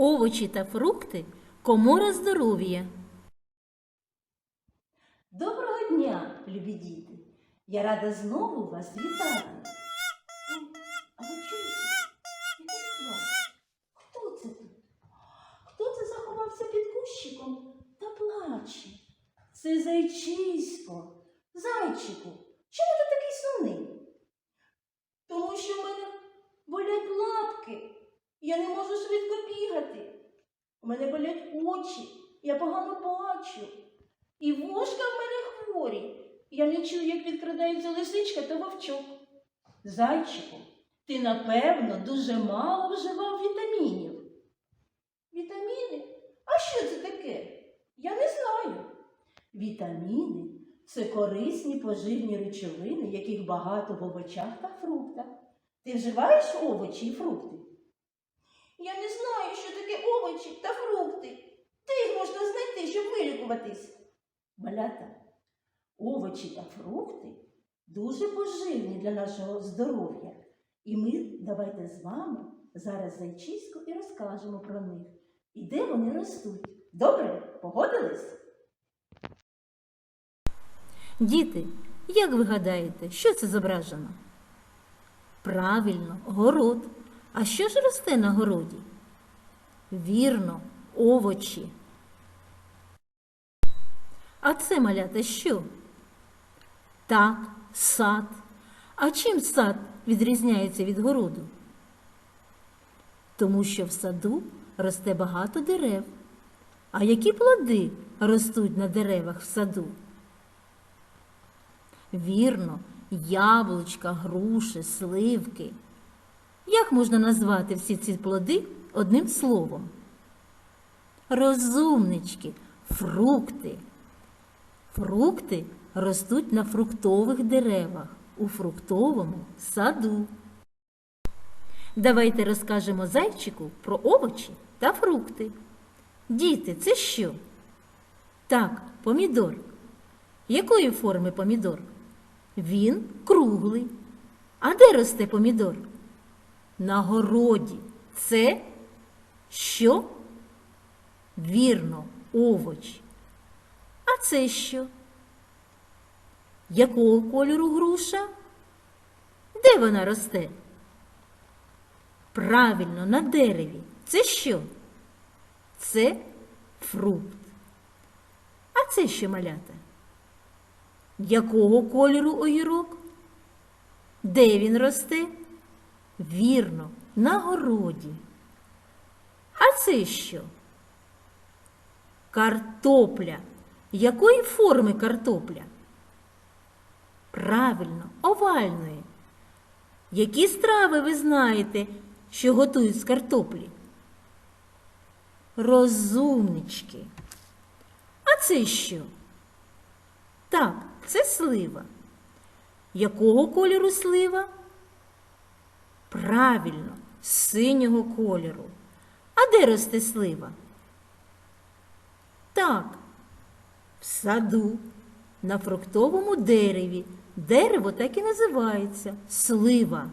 Овочі та фрукти комора здоров'я. Доброго дня, любі діти! Я рада знову вас вітати. А ви чуєте? Якийсь. Хто це тут? Хто це заховався під кущиком та плаче? Це зайчисько. Зайчику, чому ти такий сумний? Тому що в мене болять лапки. Я не можу швидко бігати. У мене болять очі, я погано бачу. І вушка в мене хворі. Я не чую, як підкрадається лисичка та вовчок. Зайчику, ти, напевно, дуже мало вживав вітамінів. Вітаміни? А що це таке? Я не знаю. Вітаміни це корисні поживні речовини, яких багато в овочах та фруктах. Ти вживаєш овочі і фрукти? Я не знаю, що таке овочі та фрукти. Де їх можна знайти, щоб вилікуватись? Малята, овочі та фрукти дуже поживні для нашого здоров'я. І ми давайте з вами зараз зайчисько і розкажемо про них. І де вони ростуть. Добре? Погодились? Діти, як ви гадаєте, що це зображено? Правильно, город. А що ж росте на городі? Вірно, овочі. А це малята що? Так, сад. А чим сад відрізняється від городу? Тому що в саду росте багато дерев. А які плоди ростуть на деревах в саду? Вірно, яблучка, груші, сливки. Як можна назвати всі ці плоди одним словом? Розумнички, фрукти. Фрукти ростуть на фруктових деревах у фруктовому саду. Давайте розкажемо зайчику про овочі та фрукти. Діти, це що? Так, помідор. Якої форми помідор? Він круглий. А де росте помідор? На городі. Це що? Вірно, овоч. А це що? Якого кольору груша? Де вона росте? Правильно, на дереві. Це що? Це фрукт. А це що малята? Якого кольору огірок? Де він росте? Вірно, на городі. А це що? Картопля. Якої форми картопля? Правильно, овальної. Які страви ви знаєте, що готують з картоплі? Розумнички. А це що? Так, це слива. Якого кольору слива? Правильно, синього кольору. А де росте слива? Так, в саду, на фруктовому дереві. Дерево так і називається слива.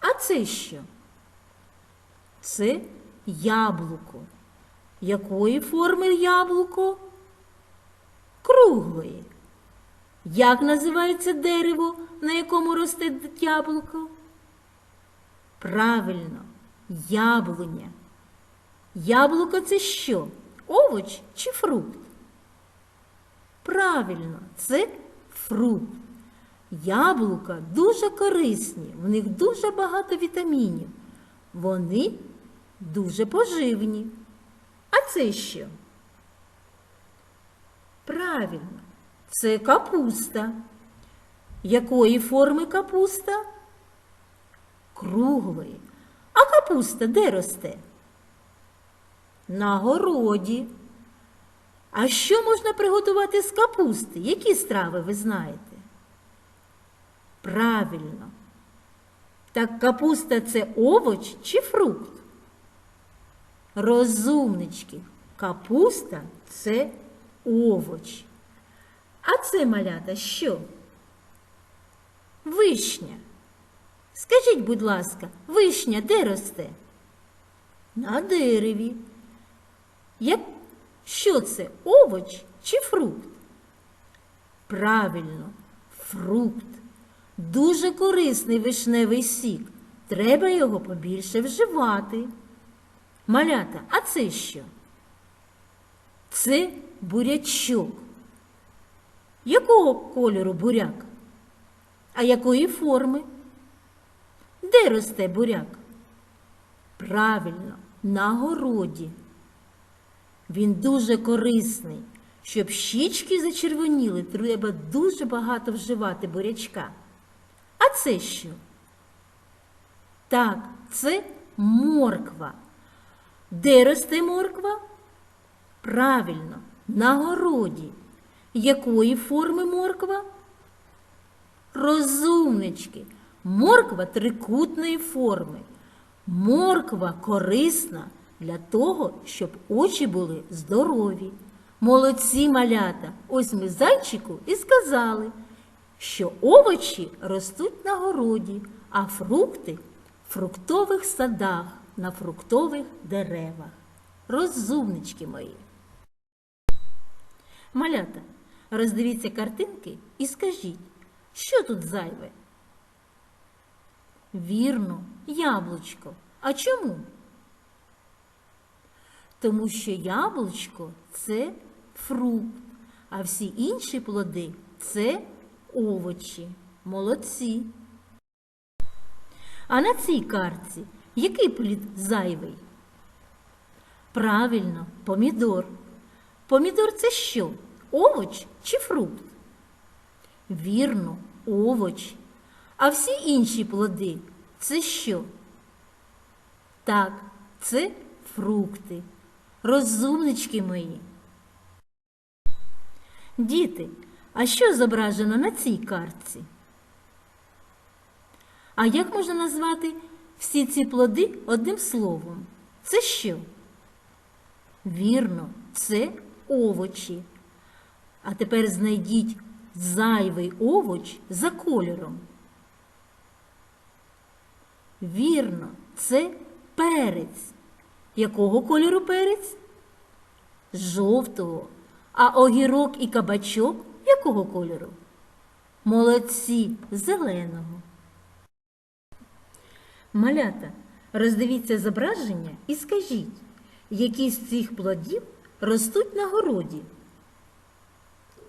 А це що? Це яблуко. Якої форми яблуко? Круглої. Як називається дерево, на якому росте яблуко? Правильно, яблуня. Яблуко це що? Овоч чи фрукт? Правильно, це фрукт. Яблука дуже корисні, в них дуже багато вітамінів. Вони дуже поживні. А це що? Правильно, це капуста. Якої форми капуста? Круглої. А капуста де росте? На городі. А що можна приготувати з капусти? Які страви ви знаєте? Правильно. Так капуста це овоч чи фрукт? Розумнички, капуста це овоч. А це малята що? Вишня. Скажіть, будь ласка, вишня де росте? на дереві. Як... Що це, овоч чи фрукт? Правильно, фрукт. Дуже корисний вишневий сік. Треба його побільше вживати. Малята, а це що? Це бурячок. Якого кольору буряк? А якої форми? Де росте буряк? Правильно, на городі. Він дуже корисний. Щоб щічки зачервоніли, треба дуже багато вживати бурячка. А це що? Так, це морква. Де росте морква? Правильно, на городі. Якої форми морква? Розумнички. Морква трикутної форми. Морква корисна для того, щоб очі були здорові. Молодці малята. Ось ми зайчику і сказали, що овочі ростуть на городі, а фрукти в фруктових садах, на фруктових деревах. Розумнички мої. Малята, роздивіться картинки і скажіть, що тут зайве? Вірно, яблучко. А чому? Тому що яблучко це фрукт, а всі інші плоди це овочі. Молодці. А на цій картці який плід зайвий? Правильно, помідор. Помідор це що? Овоч чи фрукт? Вірно, овоч. А всі інші плоди це що? Так, це фрукти. Розумнички мої. Діти, а що зображено на цій картці? А як можна назвати всі ці плоди одним словом? Це що? Вірно, це овочі. А тепер знайдіть зайвий овоч за кольором. Вірно, це перець. Якого кольору перець? Жовтого. А огірок і кабачок якого кольору? Молодці, зеленого. Малята, роздивіться зображення і скажіть, які з цих плодів ростуть на городі?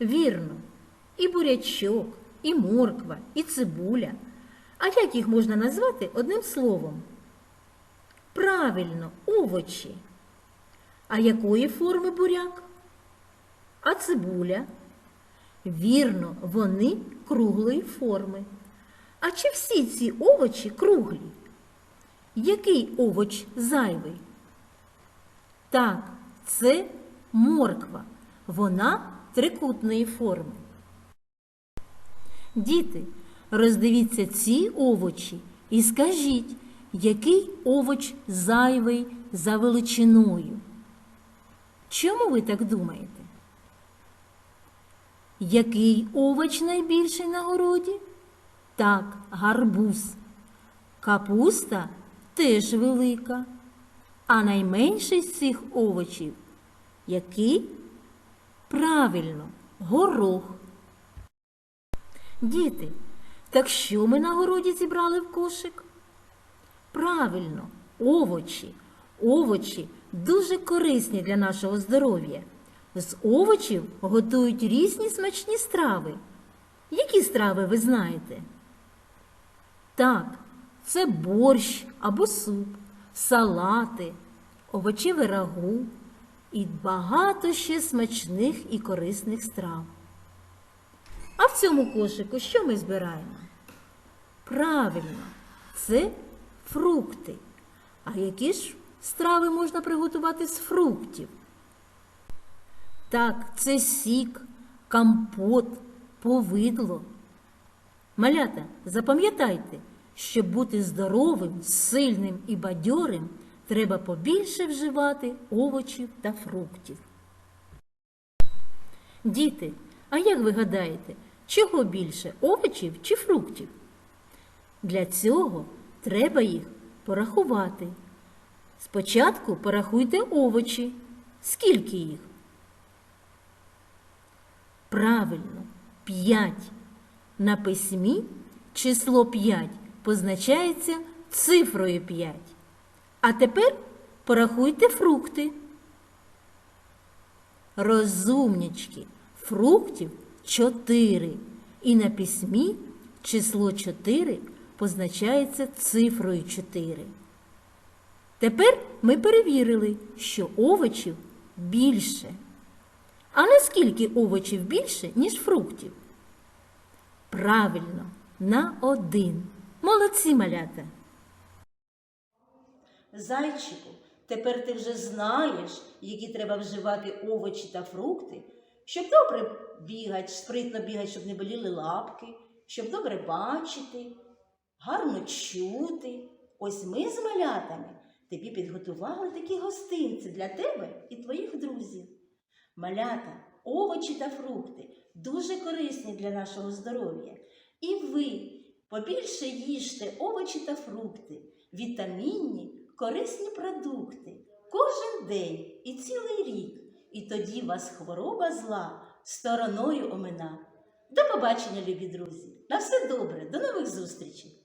Вірно, і бурячок, і морква, і цибуля. А як їх можна назвати одним словом? Правильно, овочі. А якої форми буряк? А цибуля? Вірно, вони круглої форми. А чи всі ці овочі круглі? Який овоч зайвий? Так, це морква. Вона трикутної форми. Діти, роздивіться ці овочі і скажіть, який овоч зайвий за величиною? Чому ви так думаєте? Який овоч найбільший на городі? Так, гарбуз. Капуста теж велика. А найменший з цих овочів який? Правильно, горох. Діти, так що ми на городі зібрали в кошик? Правильно, овочі. Овочі дуже корисні для нашого здоров'я. З овочів готують різні смачні страви. Які страви ви знаєте? Так, це борщ або суп, салати, овочеве рагу і багато ще смачних і корисних страв. В цьому кошику що ми збираємо? Правильно, це фрукти. А які ж страви можна приготувати з фруктів? Так, це сік, компот, повидло. Малята, запам'ятайте, щоб бути здоровим, сильним і бадьорим, треба побільше вживати овочів та фруктів. Діти, а як ви гадаєте, чого більше овочів чи фруктів? Для цього треба їх порахувати. Спочатку порахуйте овочі. Скільки їх? Правильно, 5. На письмі число 5 позначається цифрою 5. А тепер порахуйте фрукти. Розумнички, фруктів 4. І на письмі число 4 позначається цифрою 4. Тепер ми перевірили, що овочів більше. А наскільки овочів більше, ніж фруктів? Правильно, на один. Молодці малята. Зайчику, тепер ти вже знаєш, які треба вживати овочі та фрукти, щоб добре бігати, спритно бігати, щоб не боліли лапки, щоб добре бачити, гарно чути. Ось ми з малятами тобі підготували такі гостинці для тебе і твоїх друзів. Малята, овочі та фрукти дуже корисні для нашого здоров'я. І ви побільше їжте овочі та фрукти, вітамінні, корисні продукти кожен день і цілий рік. І тоді вас хвороба зла стороною омина. До побачення, любі друзі! На все добре, до нових зустрічей!